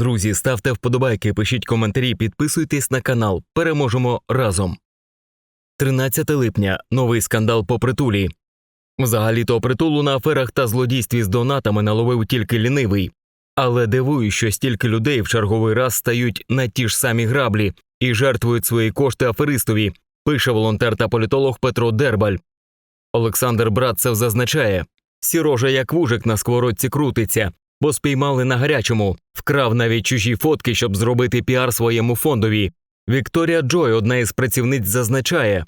Друзі, ставте вподобайки, пишіть коментарі, підписуйтесь на канал. Переможемо разом. 13 липня. Новий скандал по притулі. Взагалі-то притулу на аферах та злодійстві з донатами наловив тільки лінивий. Але дивую, що стільки людей в черговий раз стають на ті ж самі граблі і жертвують свої кошти аферистові, пише волонтер та політолог Петро Дербаль. Олександр Братцев зазначає: сірожа як вужик на сковородці крутиться, бо спіймали на гарячому, вкрав навіть чужі фотки, щоб зробити піар своєму фондові. Вікторія Джой, одна із працівниць, зазначає: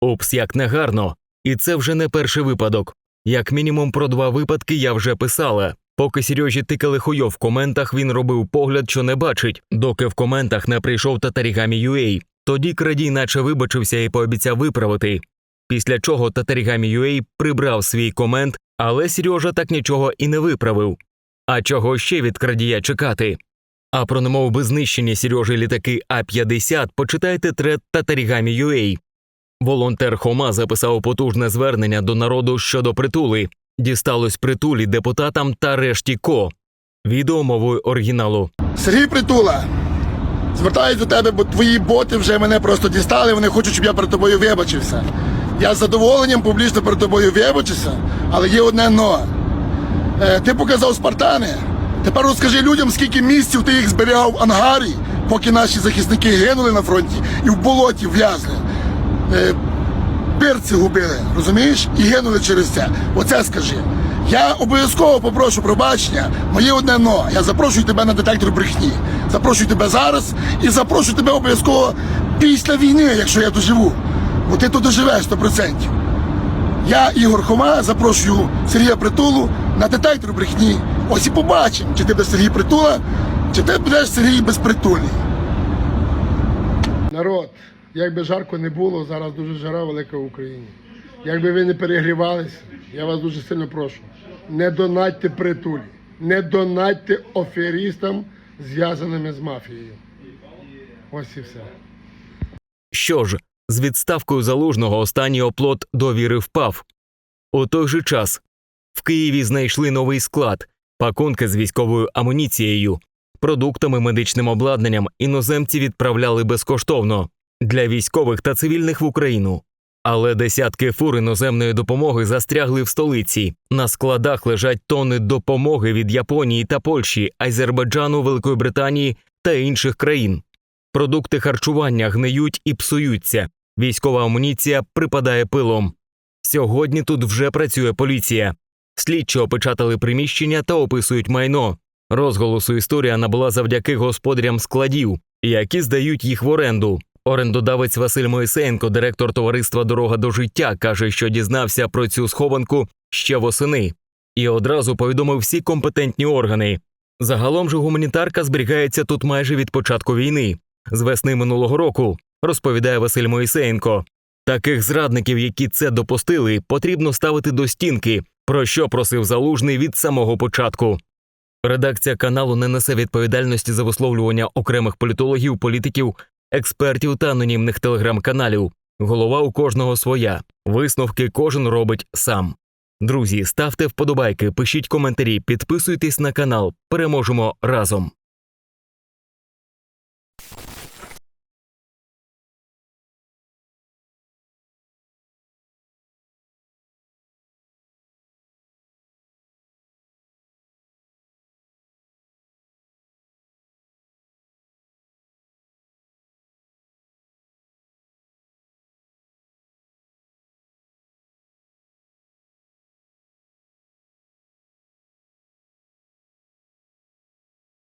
Упс, як негарно. І це вже не перший випадок. Як мінімум про два випадки я вже писала. Поки Сережі тикали хуйо в коментах, він робив погляд, що не бачить, доки в коментах не прийшов Татарігамі UA. Тоді крадій наче вибачився і пообіцяв виправити. Після чого Татарігамі UA прибрав свій комент, але Сережа так нічого і не виправив. А чого ще від крадія чекати? А про немовби знищені Сережі літаки А-50 почитайте трет Татарігамі UA. Волонтер Хома записав потужне звернення до народу щодо притули. Дісталось притулі депутатам та решті ко. Відео мовою оригіналу. Сергій Притула, звертаюсь до тебе, бо твої боти вже мене просто дістали, вони хочуть, щоб я перед тобою вибачився. Я з задоволенням публічно перед тобою вибачуся, але є одне но. Е, ти показав Спартани. Тепер розкажи людям, скільки місяців ти їх зберігав в ангарі, поки наші захисники гинули на фронті і в болоті в'язли. Е, Перці губили, розумієш? І гинули через це. Оце скажи. Я обов'язково попрошу пробачення. Моє одне но. Я запрошую тебе на детектор брехні. Запрошую тебе зараз і запрошую тебе обов'язково після війни, якщо я доживу. Бо ти тут доживеш 100%. Я, Ігор Хома, запрошую Сергія Притулу на детектор брехні. Ось і побачимо, чи ти будеш Сергій Притула, чи ти будеш Сергій Безпритульний. Народ, як би жарко не було, зараз дуже жара велика в Україні. Якби ви не перегрівалися, я вас дуже сильно прошу. Не донатьте притулі, не донатьте аферістам, зв'язаними з мафією. Ось і все. Що ж, з відставкою залужного останній оплот довіри впав. У той же час в Києві знайшли новий склад, пакунки з військовою амуніцією, продуктами, медичним обладнанням іноземці відправляли безкоштовно для військових та цивільних в Україну. Але десятки фур іноземної допомоги застрягли в столиці. На складах лежать тонни допомоги від Японії та Польщі, Азербайджану, Великої Британії та інших країн. Продукти харчування гниють і псуються. Військова амуніція припадає пилом. Сьогодні тут вже працює поліція. Слідчі опечатали приміщення та описують майно. Розголосу історія набула завдяки господарям складів, які здають їх в оренду. Орендодавець Василь Моїсеєнко, директор товариства Дорога до життя, каже, що дізнався про цю схованку ще восени, і одразу повідомив всі компетентні органи. Загалом же гуманітарка зберігається тут майже від початку війни, з весни минулого року, розповідає Василь Моїсеєнко. Таких зрадників, які це допустили, потрібно ставити до стінки, про що просив залужний від самого початку. Редакція каналу не несе відповідальності за висловлювання окремих політологів, політиків, експертів та анонімних телеграм-каналів. Голова у кожного своя. Висновки кожен робить сам. Друзі, ставте вподобайки, пишіть коментарі, підписуйтесь на канал. Переможемо разом.